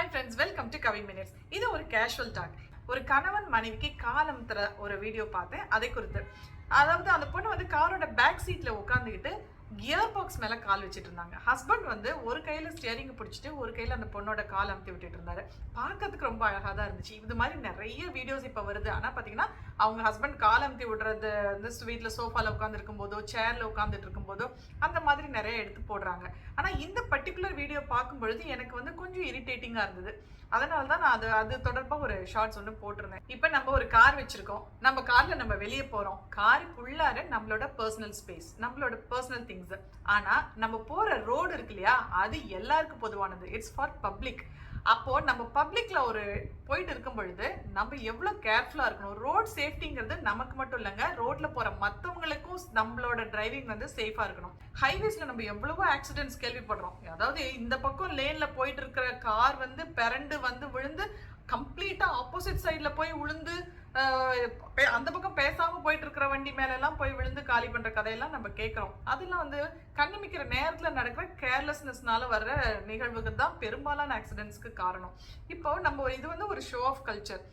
Hi friends welcome to Kavi minutes இது ஒரு casual talk ஒரு கணவன் மனைவிக்கு காலம் தர ஒரு வீடியோ பார்த்தேன். அதை குறித்து. அதாவது அந்த பொண்ணு வந்து காரோட பேக் சீட்ல உட்காந்துக்கிட்டு கியர் பாக்ஸ் மேல கால் வச்சுட்டு இருந்தாங்க. ஹஸ்பண்ட் வந்து ஒரு கையில் ஸ்டியரிங் பிடிச்சிட்டு ஒரு கையில் அந்த பொண்ணோட கால் அமுத்தி விட்டுட்டு இருந்தாரு. பார்க்கறதுக்கு ரொம்ப அழகாக தான் இருந்துச்சு. இது மாதிரி நிறைய வீடியோஸ் இப்போ வருது. ஆனால் பார்த்தீங்கன்னா அவங்க ஹஸ்பண்ட் கால் அமுத்தி விடுறது வந்து வீட்டில் சோஃபாவில் உட்காந்துருக்கும் போதோ சேரில் உட்காந்துட்டு இருக்கும் போதோ அந்த மாதிரி நிறைய எடுத்து போடுறாங்க. ஆனால் இந்த பர்டிகுலர் வீடியோ பார்க்கும் பொழுது எனக்கு வந்து கொஞ்சம் இரிட்டேட்டிங்காக இருந்தது. அதனால தான் நான் அது அது தொடர்பாக ஒரு ஷார்ட்ஸ் ஒன்று போட்டிருந்தேன். இப்போ நம்ம ஒரு கார் வச்சுருக்கோம். நம்ம காரில் நம்ம வெளியே போகிறோம் காருக்குள்ளார நம்மளோட பர்சனல் ஸ்பேஸ் நம்மளோட பர்சனல் திங்ஸ் ஆனால் நம்ம போகிற ரோடு இருக்கு இல்லையா அது எல்லாருக்கும் பொதுவானது. இட்ஸ் ஃபார் பப்ளிக் அப்போ நம்ம பப்ளிக்ல ஒரு போயிட்டு இருக்கும் பொழுது நம்ம எவ்வளவு கேர்ஃபுல்லா இருக்கணும். ரோட் சேஃப்டிங்கிறது நமக்கு மட்டும் இல்லைங்க. ரோட்ல போற மத்தவங்களுக்கும் நம்மளோட டிரைவிங் வந்து சேஃபா இருக்கணும். ஹைவேஸ்ல நம்ம எவ்வளவோ ஆக்சிடென்ட்ஸ் கேள்விப்படுறோம். அதாவது இந்த பக்கம் லேன்ல போயிட்டு இருக்கிற கார் வந்து பிறண்டு வந்து விழுந்து கம்ப்ளீட்டா ஆப்போசிட் சைட்ல போய் விழுந்து அந்த பக்கம் பேசாம போயிட்டு இருக்கிற வண்டி மேல எல்லாம் போய் விழுந்து காலி பண்ற கதையெல்லாம் நம்ம கேட்கிறோம். அதெல்லாம் வந்து கண்ணமிக்கிற நேரத்துல நடக்கிற கேர்லெஸ்னஸ்னால வர்ற நிகழ்வுகள் தான் பெரும்பாலான ஆக்சிடென்ட்ஸ்க்கு காரணம். இப்போ நம்ம இது வந்து ஒரு ஷோ ஆஃப் கல்ச்சர்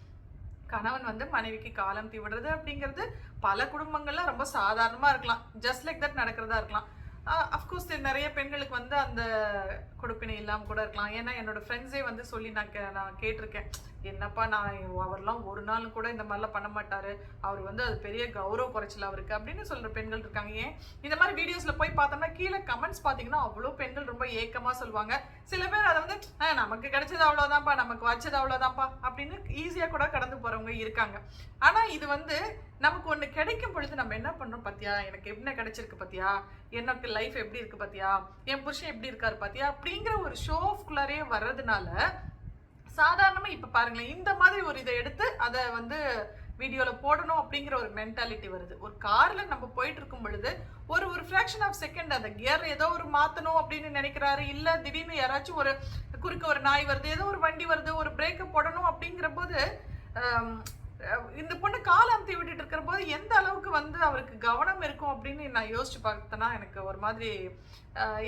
கணவன் வந்து மனைவிக்கு காலம் தீ விடுறது அப்படிங்கிறது பல குடும்பங்கள்ல ரொம்ப சாதாரணமா இருக்கலாம். ஜஸ்ட் லைக் தட் நடக்கிறதா இருக்கலாம். அஃப்கோர்ஸ் நிறைய பெண்களுக்கு வந்து அந்த கொடுப்பினை இல்லாமல் கூட இருக்கலாம். ஏன்னா என்னோட ஃப்ரெண்ட்ஸே வந்து சொல்லி நான் கே- நான் கேட்டிருக்கேன். என்னப்பா நான் அவர்லாம் ஒரு நாள் கூட இந்த மாதிரிலாம் பண்ண மாட்டாரு. அவர் வந்து அது பெரிய கௌரவ குறைச்சல் அவருக்கு. அப்படின்னு சொல்ற பெண்கள் இருக்காங்க. ஏன்? இந்த மாதிரி வீடியோஸ்ல போய் பார்த்தோம்னா கீழே கமெண்ட்ஸ் பாத்தீங்கன்னா அவ்வளோ பெண்கள் ரொம்ப ஏக்கமா சொல்லுவாங்க. சில பேர் அதை வந்து நமக்கு கிடைச்சது அவ்வளோதான்ப்பா நமக்கு வச்சது அவ்வளோதான்ப்பா அப்படின்னு ஈஸியா கூட கடந்து போறவங்க இருக்காங்க. ஆனா இது வந்து நமக்கு ஒன்று கிடைக்கும் பொழுது நம்ம என்ன பண்ணுறோம் பாத்தியா? எனக்கு என்ன கிடைச்சிருக்கு பாத்தியா? எனக்கு லைஃப் எப்படி இருக்கு பாத்தியா? என் புருஷன் எப்படி இருக்காரு பாத்தியா? அப்படிங்கிற ஒரு ஷோ ஆஃப்குள்ளாரே வர்றதுனால சாதாரணமாக இப்போ பாருங்களேன் இந்த மாதிரி ஒரு இதை எடுத்து அதை வந்து வீடியோவில் போடணும் அப்படிங்கிற ஒரு மென்டாலிட்டி வருது. ஒரு காரில் நம்ம போயிட்டு இருக்கும் பொழுது ஒரு ஒரு ஃப்ராக்ஷன் ஆஃப் செகண்ட் அந்த கியர் ஏதோ ஒரு மாற்றணும் அப்படின்னு நினைக்கிறாரு இல்லை திடீர்னு யாராச்சும் ஒரு குறுக்க ஒரு நாய் வருது ஏதோ ஒரு வண்டி வருது ஒரு பிரேக்கை போடணும் அப்படிங்கிற போது இந்த பொண்ணு கால் அமுத்தி விட்டுட்டு இருக்கிற போது எந்த அளவுக்கு வந்து அவருக்கு கவனம் இருக்கும் அப்படின்னு நான் யோசிச்சு பார்த்தேன்னா எனக்கு ஒரு மாதிரி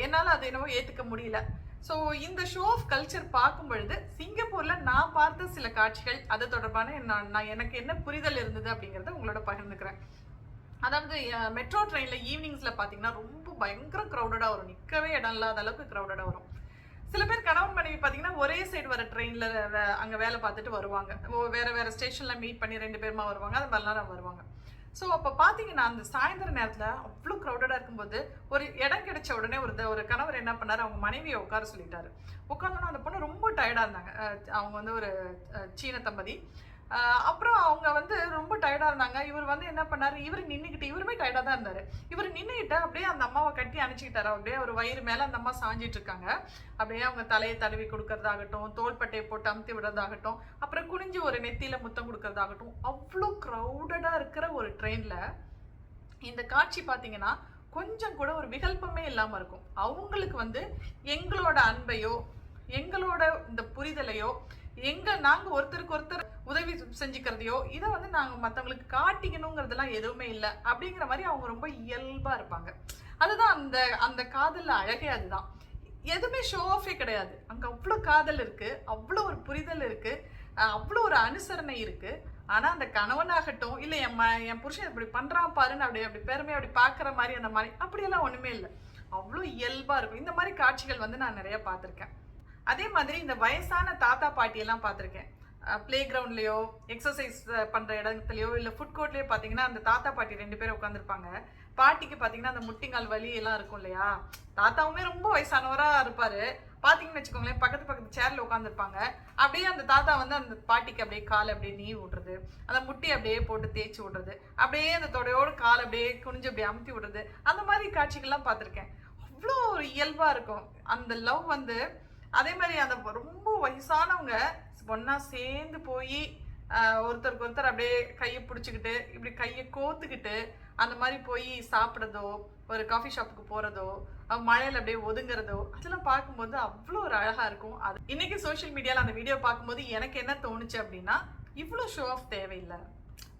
என்னால் அதை என்னவோ ஏற்றுக்க முடியல. ஸோ இந்த ஷோ ஆஃப் கல்ச்சர் பார்க்கும் பொழுது சிங்கப்பூரில் நான் பார்த்த சில காட்சிகள் அது தொடர்பான நான் நான் எனக்கு என்ன புரிதல் இருந்தது அப்படிங்கிறத உங்களோட பகிர்ந்துக்கிறேன். அதாவது மெட்ரோ ட்ரெயினில் ஈவினிங்ஸில் பார்த்தீங்கன்னா ரொம்ப பயங்கர க்ரௌடடாக வரும். நிற்கவே இடம் இல்லாத அளவுக்கு க்ரௌடடாக வரும். சில பேர் கணவன் மனைவி பார்த்தீங்கன்னா ஒரே சைடு வர ட்ரெயின்ல அங்கே வேலை பார்த்துட்டு வருவாங்க. வேறு வேற வேற ஸ்டேஷன்ல மீட் பண்ணி ரெண்டு பேருமா வருவாங்க. அது மாதிரிலாம் வருவாங்க. ஸோ அப்போ பார்த்தீங்கன்னா அந்த சாயந்தர நேரத்தில் அவ்வளோ க்ரௌடடாக இருக்கும்போது ஒரு இடம் கிடைச்ச உடனே ஒரு த- ஒரு கணவர் என்ன பண்ணார்? அவங்க மனைவியை உட்கார சொல்லிட்டாரு. உட்காந்தோன்னா அந்த பொண்ணு ரொம்ப டயர்டாக இருந்தாங்க. அவங்க வந்து ஒரு சீன தம்பதி. அப்புறம் அவங்க வந்து ரொம்ப டயர்டாக இருந்தாங்க. இவர் வந்து என்ன பண்ணார்? இவர் நின்றுக்கிட்டு இவருமே டயர்டாக தான் இருந்தார். இவர் நின்றுக்கிட்டு அப்படியே அந்த அம்மாவை கட்டி அணைச்சிக்கிட்டாரு அப்படியே ஒரு வயிறு மேலே அந்த அம்மா சாஞ்சிட்டு இருக்காங்க. அப்படியே அவங்க தலையை தடவி கொடுக்கறதாகட்டும் தோள்பட்டையை போட்டு அமுத்தி விடுறதாகட்டும் அப்புறம் குனிஞ்சு ஒரு நெத்தியில் முத்தம் கொடுக்கறதாகட்டும் அவ்வளோ க்ரௌடடாக இருக்கிற ஒரு ட்ரெயினில் இந்த காட்சி பார்த்தீங்கன்னா கொஞ்சம் கூட ஒரு விகல்பமே இல்லாமல் இருக்கும். அவங்களுக்கு வந்து எங்களோட அன்பையோ எங்களோட இந்த புரிதலையோ எங்க நாங்க ஒருத்தருக்கு ஒருத்தர் உதவி செஞ்சுக்கிறதையோ இதை வந்து நாங்க மற்றவங்களுக்கு காட்டிக்கணுங்கிறதெல்லாம் எதுவுமே இல்லை. அப்படிங்கிற மாதிரி அவங்க ரொம்ப இயல்பா இருப்பாங்க. அதுதான் அந்த அந்த காதல்ல அழகே அதுதான். எதுவுமே ஷோ ஆஃபே கிடையாது. அங்கே அவ்வளோ காதல் இருக்குது அவ்வளோ ஒரு புரிதல் இருக்குது அவ்வளோ ஒரு அனுசரணை இருக்குது ஆனால் அந்த கணவனாகட்டும் இல்லை என் ம என் புருஷன் இப்படி பண்ணுறான் பாருன்னு அப்படி அப்படி பெருமையை அப்படி பார்க்குற மாதிரி அந்த மாதிரி அப்படியெல்லாம் ஒன்றுமே இல்லை. அவ்வளோ இயல்பாக இருக்கும். இந்த மாதிரி காட்சிகள் வந்து நான் நிறையா பார்த்துருக்கேன். அதே மாதிரி இந்த வயசான தாத்தா பாட்டி எல்லாம் பார்த்துருக்கேன். ப்ளே கிரவுண்ட்லேயோ எக்ஸசைஸ் பண்ணுற இடத்துலையோ இல்லை ஃபுட் கோர்ட்லேயோ பார்த்தீங்கன்னா அந்த தாத்தா பாட்டி ரெண்டு பேரும் உட்காந்துருப்பாங்க பாட்டிக்கு பார்த்தீங்கன்னா அந்த முட்டிங்கால் வலி எல்லாம் இருக்கும் இல்லையா? தாத்தாவுமே ரொம்ப வயசானவராக இருப்பார். பார்த்தீங்கன்னு வச்சுக்கோங்களேன் பக்கத்து பக்கத்து சேரில் உட்காந்துருப்பாங்க அப்படியே அந்த தாத்தா வந்து அந்த பாட்டிக்கு அப்படியே கால் அப்படியே நீ விடுறது. அந்த முட்டி அப்படியே போட்டு தேய்ச்சி விடுறது. அப்படியே அந்த தொடையோட கால் அப்படியே குனிஞ்சு அப்படியே அமுத்தி விடுறது. அந்த மாதிரி காட்சிகள்லாம் பார்த்துருக்கேன். அவ்வளோ ஒரு இயல்பாக இருக்கும். அந்த லவ் வந்து அதே மாதிரி அந்த ரொம்ப வயசானவங்க ஒன்றா சேர்ந்து போய் ஒருத்தருக்கு ஒருத்தர் அப்படியே கையை பிடிச்சிக்கிட்டு இப்படி கையை கோத்துக்கிட்டு அந்த மாதிரி போய் சாப்பிட்றதோ ஒரு காஃபி ஷாப்புக்கு போகிறதோ மழையில் அப்படியே ஒதுங்குறதோ அதெல்லாம் பார்க்கும்போது அவ்வளோ ஒரு அழகாக இருக்கும். அது இன்னைக்கு சோஷியல் மீடியாவில் அந்த வீடியோ பார்க்கும்போது எனக்கு என்ன தோணுச்சு அப்படின்னா இவ்வளோ ஷோ ஆஃப் தேவையில்லை.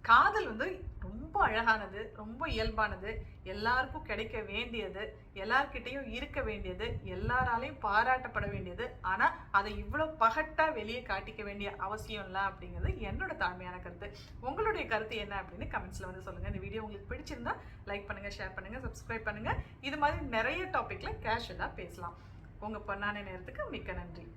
காதல் வந்து ரொம்ப அழகானது ரொம்ப இயல்பானது. எல்லாருக்கும் கிடைக்க வேண்டியது எல்லார்கிட்டையும் இருக்க வேண்டியது எல்லாராலையும் பாராட்டப்பட வேண்டியது. ஆனால் அதை இவ்வளோ பகட்டாக வெளியே காட்டிக்க வேண்டிய அவசியம் இல்லை அப்படிங்கிறது என்னோட தாழ்மையான கருத்து. உங்களுடைய கருத்து என்ன அப்படின்னு கமெண்ட்ஸில் வந்து சொல்லுங்கள் இந்த வீடியோ உங்களுக்கு பிடிச்சிருந்தா லைக் பண்ணுங்கள் ஷேர் பண்ணுங்கள் சப்ஸ்கிரைப் பண்ணுங்கள் இது மாதிரி நிறைய டாப்பிக்கில் கேஷுவலாக பேசலாம். உங்கள் பொன்னான நேரத்துக்கு மிக்க நன்றி.